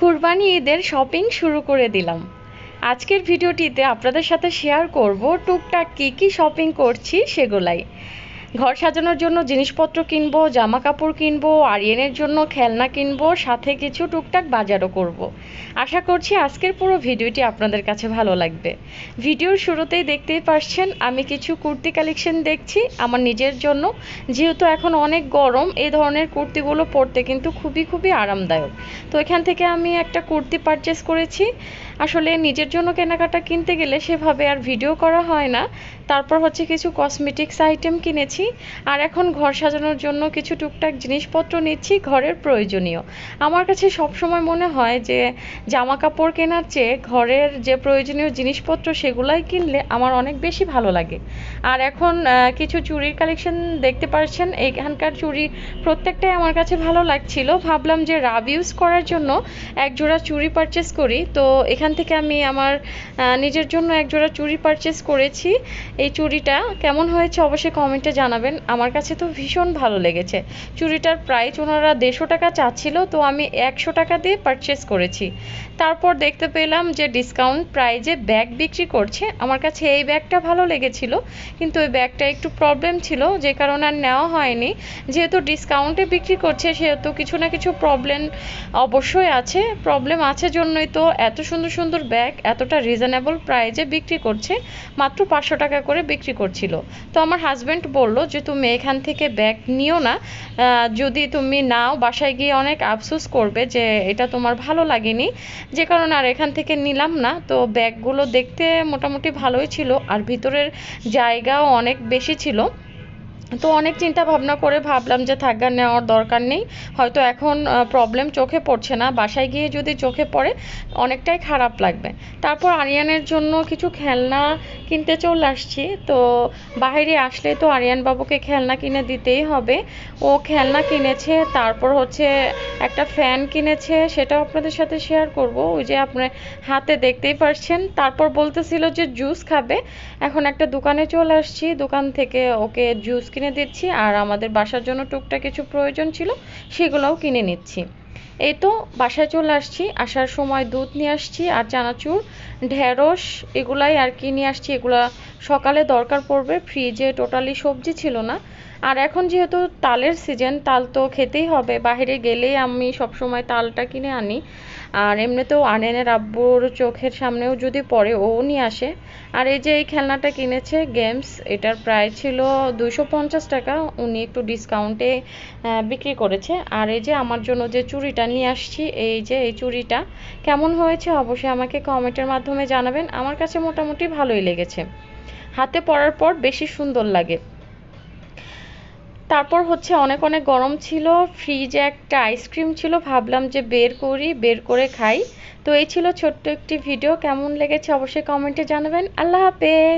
কুরবানি ঈদের শপিং শুরু করে দিলাম। আজকের ভিডিওটিতে আপনাদের সাথে শেয়ার করব টুকটাক কী কী শপিং করছি সেগুলাই। ঘর সাজানোর জন্য জিনিসপত্র কিনবো জামা কাপড় কিনবো, আরিয়ানের জন্য খেলনা কিনবো, সাথে কিছু টুকটাক বাজারও করব। আশা করছি আজকের পুরো ভিডিওটি আপনাদের কাছে ভালো লাগবে। ভিডিওর শুরুতেই দেখতেই পারছেন, আমি কিছু কুর্তি কালেকশন দেখছি। আমার নিজের জন্য, যেহেতু এখন অনেক গরম এই ধরনের কুর্তিগুলো পরতে কিন্তু খুবই খুবই আরামদায়ক। তো এখান থেকে আমি একটা কুর্তি পারচেস করেছি। আসলে নিজের জন্য কেনাকাটা কিনতে গেলে সেভাবে আর ভিডিও করা হয় না। তারপর হচ্ছে কিছু কসমেটিক্স আইটেম কিনেছি। আর এখন ঘর সাজানোর জন্য কিছু টুকটাক জিনিসপত্র নিচ্ছি, ঘরের প্রয়োজনীয়। আমার কাছে সবসময় মনে হয় যে জামা কাপড় কেনার চেয়ে ঘরের যে প্রয়োজনীয় জিনিসপত্র সেগুলাই কিনলে আমার অনেক বেশি ভালো লাগে। আর এখন কিছু চুরির কালেকশন দেখতে পাচ্ছেন এখানকার চুরি প্রত্যেকটাই আমার কাছে ভালো লাগছিল। ভাবলাম যে রাব ইউজ করার জন্য এক জোড়া চুড়ি পারচেস করি। তো এখান থেকে আমি আমার নিজের জন্য এক জোড়া চুড়ি পারচেস করেছি। এই চুড়িটা কেমন হয়েছে অবশ্যই কমেন্টে জানাবেন। আমার কাছে তো ভীষণ ভালো লেগেছে। চুড়িটার প্রাইস ওনারা দেড়শো টাকা চাচ্ছিল, তো আমি একশো টাকা দিয়ে পারচেস করেছি। তারপর দেখতে পেলাম যে ডিসকাউন্ট প্রাইজে ব্যাগ বিক্রি করছে। আমার কাছে এই ব্যাগটা ভালো লেগেছিল, কিন্তু ওই ব্যাগটা একটু প্রবলেম ছিল, যে কারণে আর নেওয়া হয়নি। যেহেতু ডিসকাউন্টে বিক্রি করছে, সেহেতু কিছু না কিছু প্রবলেম অবশ্যই আছে। প্রবলেম আছে জন্যই তো এত সুন্দর সুন্দর ব্যাগ এতটা রিজনেবল প্রাইজে বিক্রি করছে। মাত্র পাঁচশো টাকা করে বিক্রি করছিল। তো আমার হাজব্যান্ড বলল যে, তুমি এখান থেকে ব্যাগ নিও না। যদি তুমি নাও, বাসায় গিয়ে অনেক আফসোস করবে যে, এটা তোমার ভালো লাগেনি। যে কারণে আর এখান থেকে নিলাম না। তো ব্যাগগুলো দেখতে মোটামুটি ভালোই ছিল, আর ভিতরের জায়গাও অনেক বেশি ছিল। তো অনেক চিন্তা ভাবনা করে ভাবলাম যে থাকগা নেওয়ার দরকার নেই। হয়তো এখন প্রবলেম চোখে পড়ছে না, বাসায় গিয়ে যদি চোখে পড়ে, অনেকটাই খারাপ লাগবে। তারপর আরিয়ানের জন্য কিছু খেলনা কিনতে চলে আসছি। তো বাইরে আসলে তো আরিয়ান বাবুকে খেলনা কিনে দিতেই হবে। ও খেলনা কিনেছে, তারপর হচ্ছে একটা ফ্যান কিনেছে, সেটাও আপনাদের সাথে শেয়ার করব। ওই যে আপনার হাতে দেখতেই পারছেন। তারপর বলতেছিল যে জুস খাবে। এখন একটা দোকানে চলে আসছি। দোকান থেকে ওকে জুস কিনে দিচ্ছি, আর আমাদের বাসার জন্য টুকটাক কিছু প্রয়োজন ছিল, সেগুলোও কিনে নিচ্ছি। এই তো বাসায় চলে আসছি, আসার সময় দুধ নিয়ে আসছি, আর চানাচুর, ঢেঁড়স এগুলাই আর কি নিয়ে আসছি, এগুলা সকালে দরকার পড়বে, ফ্রিজে টোটালি সবজি ছিল না। আর এখন যেহেতু তালের সিজন তাল তো খেতেই হবে বাইরে গেলেই আমি সবসময় তালটা কিনে আনি। আর এমনিতেও আনেনের আব্বুর চোখের সামনেও যদি পড়ে, ও নিয়ে আসে। আর এই যে এই খেলনাটা কিনেছে গেমস, এটার প্রায় ছিল দুশো পঞ্চাশ টাকা। উনি একটু ডিসকাউন্টে বিক্রি করেছে। আর এই যে আমার জন্য যে চুড়িটা নিয়ে আসছি, এই যে এই চুড়িটা, কেমন হয়েছে অবশ্যই আমাকে কমেন্টের মাধ্যমে জানাবেন। আমার কাছে মোটামুটি ভালোই লেগেছে। হাতে পরার পর বেশি সুন্দর লাগে। তারপর হচ্ছে অনেক অনেক গরম ছিল ফ্রিজে একটা আইসক্রিম ছিল, ভাবলাম যে বের করি, বের করে খাই। তো এই ছিল ছোট্ট একটি ভিডিও কেমন লেগেছে অবশ্যই কমেন্টে জানাবেন। আল্লাহ হাফেজ!